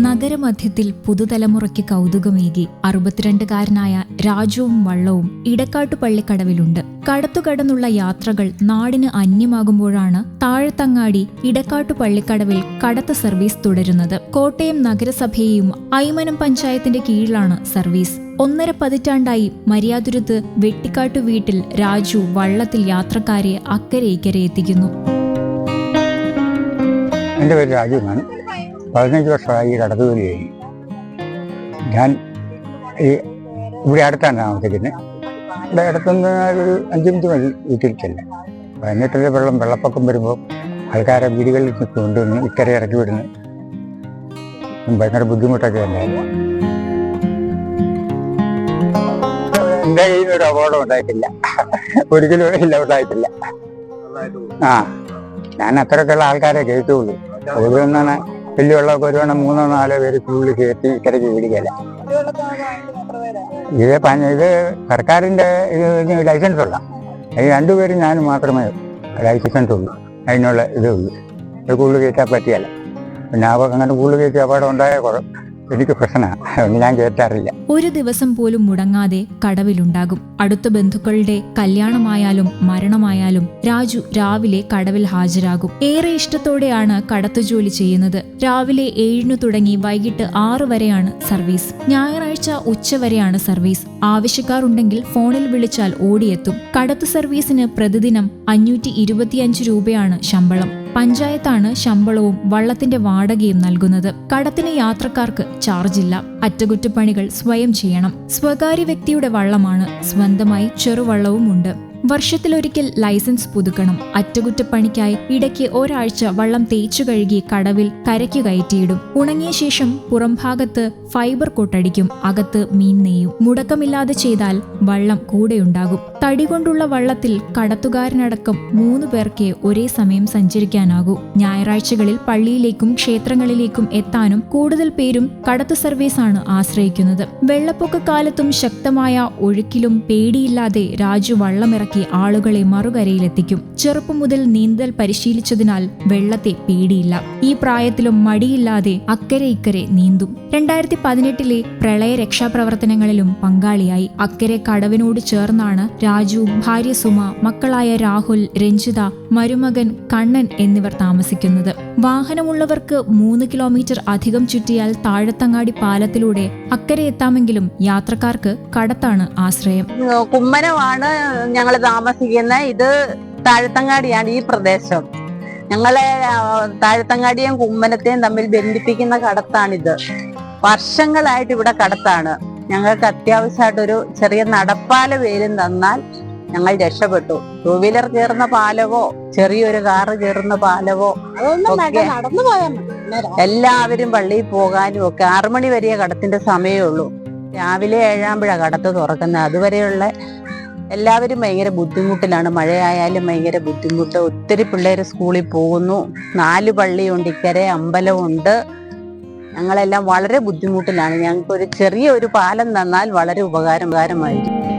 നഗരമധ്യത്തിൽ പുതുതലമുറയ്ക്ക് കൗതുകമേകി അറുപത്തിരണ്ടുകാരനായ രാജുവും വള്ളവും ഇടക്കാട്ടു പള്ളിക്കടവിലുണ്ട്. കടത്തുകടന്നുള്ള യാത്രകൾ നാടിന് അന്യമാകുമ്പോഴാണ് താഴത്തങ്ങാടി ഇടക്കാട്ടു പള്ളിക്കടവിൽ കടത്ത് സർവീസ് തുടരുന്നത്. കോട്ടയം നഗരസഭയെയും ഐമനം പഞ്ചായത്തിന്റെ കീഴിലാണ് സർവീസ്. ഒന്നര പതിറ്റാണ്ടായി മര്യാദുരത്ത് വെട്ടിക്കാട്ടു വീട്ടിൽ രാജു വള്ളത്തിൽ യാത്രക്കാരെ അക്കരെ ഇക്കരെ എത്തിക്കുന്നു. എന്റെ പേര് രാജു എന്നാണ്. പതിനഞ്ച് വർഷമായി കടത്തു ജോലി കഴിഞ്ഞു ഞാൻ ഈ ഇവിടെ അടുത്താണ് താമസിക്കുന്നത്. ഇവിടെ അടുത്തുനിന്ന് ഒരു അഞ്ച് മിനിറ്റ് മതി വീട്ടിൽ ചെല്ലാൻ പതിനെട്ടിലെ വെള്ളം വെള്ളപ്പൊക്കം വരുമ്പോൾ ആൾക്കാരെ വീടുകളിൽ കൊണ്ടുവന്ന് ഇക്കരെ ഇറക്കി വിടുന്നു. ഭയങ്കര ബുദ്ധിമുട്ടൊക്കെ ഉണ്ടായിരുന്നു എന്റെ കയ്യിൽ ഒരു അപകടം ഉണ്ടായിട്ടില്ല. ഒരിക്കലും ഇല്ല ഉണ്ടായിട്ടില്ല. ആ ഞാൻ അത്രയൊക്കെയുള്ള ആൾക്കാരെ കേട്ടുള്ളൂ. അതുകൊണ്ടാണ് വലിയ വെള്ളമൊക്കെ വരുവാണ് മൂന്നോ നാലോ പേര് ഉള്ളിൽ കയറ്റി ഇക്കരയ്ക്ക് പിടിക്കല ഇത് പഞ്ഞ ഇത് സർക്കാരിന്റെ ഇത് ലൈസൻസ് ഉള്ള. ഈ രണ്ടുപേരും ഞാനും മാത്രമേ ലൈസൻസ് ഉള്ളൂ. അതിനുള്ള ഇതേ ഉള്ളൂ ഇത് കൂടുതൽ കയറ്റാൻ പറ്റിയല്ല. പിന്നെ അങ്ങനെ കൂടുതൽ കയറ്റി അപകടം ഉണ്ടായ കുഴ- എനിക്ക് പ്രശ്നമാണ് ഞാൻ കേട്ടറിയില്ല ഒരു ദിവസം പോലും മുടങ്ങാതെ കടവിലുണ്ടാകും. അടുത്ത ബന്ധുക്കളുടെ കല്യാണമായാലും മരണമായാലും രാജു രാവിലെ കടവിൽ ഹാജരാകും. ഏറെ ഇഷ്ടത്തോടെയാണ് കടത്തു ജോലി ചെയ്യുന്നത്. രാവിലെ ഏഴിനു തുടങ്ങി വൈകിട്ട് ആറു വരെയാണ് സർവീസ്. ഞായറാഴ്ച ഉച്ചവരെയാണ് സർവീസ്. ആവശ്യക്കാരുണ്ടെങ്കിൽ ഫോണിൽ വിളിച്ചാൽ ഓടിയെത്തും. കടത്തു സർവീസിന് പ്രതിദിനം അഞ്ഞൂറ്റി രൂപയാണ് ശമ്പളം. പഞ്ചായത്താണ് ശമ്പളവും വള്ളത്തിന്റെ വാടകയും നൽകുന്നത്. കടത്തിന് യാത്രക്കാർക്ക് ചാർജില്ല. അറ്റകുറ്റപ്പണികൾ സ്വയം ചെയ്യണം. സ്വകാര്യ വ്യക്തിയുടെ വള്ളമാണ് സ്വന്തമായി ചെറുവള്ളവും ഉണ്ട് വർഷത്തിലൊരിക്കൽ ലൈസൻസ് പുതുക്കണം. അറ്റകുറ്റപ്പണിക്കായി ഇടയ്ക്ക് ഒരാഴ്ച വള്ളം തേച്ചു കഴുകി കടവിൽ കരയ്ക്ക് കയറ്റിയിടും. ഉണങ്ങിയ ശേഷം പുറംഭാഗത്ത് ഫൈബർ കൊട്ടടിക്കും. അകത്ത് മീൻ നെയ്യും. മുടക്കമില്ലാതെ ചെയ്താൽ വള്ളം കൂടെയുണ്ടാകും. തടി കൊണ്ടുള്ള വള്ളത്തിൽ കടത്തുകാരനടക്കം മൂന്ന് പേർക്ക് ഒരേ സമയം സഞ്ചരിക്കാനാകൂ. ഞായറാഴ്ചകളിൽ പള്ളിയിലേക്കും ക്ഷേത്രങ്ങളിലേക്കും എത്താനും കൂടുതൽ പേരും കടത്തു സർവീസാണ് ആശ്രയിക്കുന്നത്. വെള്ളപ്പൊക്ക കാലത്തും ശക്തമായ ഒഴുക്കിലും പേടിയില്ലാതെ രാജു വള്ളമിറക്കി ആളുകളെ മറുകരയിലെത്തിക്കും. ചെറുപ്പം മുതൽ നീന്തൽ പരിശീലിച്ചതിനാൽ വെള്ളത്തെ പേടിയില്ല. ഈ പ്രായത്തിലും മടിയില്ലാതെ അക്കരെ ഇക്കരെ നീന്തും. രണ്ടായിരത്തി പതിനെട്ടിലെ പ്രളയ രക്ഷാപ്രവർത്തനങ്ങളിലും പങ്കാളിയായി. അക്കരെ കടവിനോട് ചേർന്നാണ് രാജു ഭാര്യ സുമ മക്കളായ രാഹുൽ രഞ്ജിത മരുമകൻ കണ്ണൻ എന്നിവർ താമസിക്കുന്നത്. വാഹനമുള്ളവർക്ക് മൂന്ന് കിലോമീറ്റർ അധികം ചുറ്റിയാൽ താഴത്തങ്ങാടി പാലത്തിലൂടെ അക്കരെ എത്താമെങ്കിലും യാത്രക്കാർക്ക് കടത്താണ് ആശ്രയം. കുമ്മനമാണ് ഞങ്ങൾ താമസിക്കുന്ന ഇത് താഴത്തങ്ങാടിയാണ് ഈ പ്രദേശം. ഞങ്ങളെ താഴത്തങ്ങാടിയും കുമ്മനത്തെയും തമ്മിൽ ബന്ധിപ്പിക്കുന്ന കടത്താണിത്. വർഷങ്ങളായിട്ട് ഇവിടെ കടത്താണ്. ഞങ്ങൾക്ക് അത്യാവശ്യമായിട്ടൊരു ചെറിയ നടപ്പാല പേരും തന്നാൽ ഞങ്ങൾ രക്ഷപ്പെട്ടു. ടൂ വീലർ കയറുന്ന പാലവോ ചെറിയൊരു കാറ് കയറുന്ന പാലവോ എല്ലാവരും പള്ളിയിൽ പോകാനും ഒക്കെ ആറുമണി വരെയേ കടത്തിന്റെ സമയമേ ഉള്ളൂ. രാവിലെ ഏഴാകുമ്പോഴാണ് കടത്ത് തുറക്കുന്നത്. അതുവരെയുള്ള എല്ലാവരും ഭയങ്കര ബുദ്ധിമുട്ടിലാണ്. മഴയായാലും ഭയങ്കര ബുദ്ധിമുട്ട്. ഒത്തിരി പിള്ളേർ സ്കൂളിൽ പോകുന്നു. നാല് പള്ളിയുണ്ട് ഇക്കരെ അമ്പലമുണ്ട്. ഞങ്ങളെല്ലാം വളരെ ബുദ്ധിമുട്ടിലാണ്. ഞങ്ങൾക്ക് ഒരു ചെറിയ ഒരു പാലം തന്നാൽ വളരെ ഉപകാരം ഉപകാരമായിരിക്കും.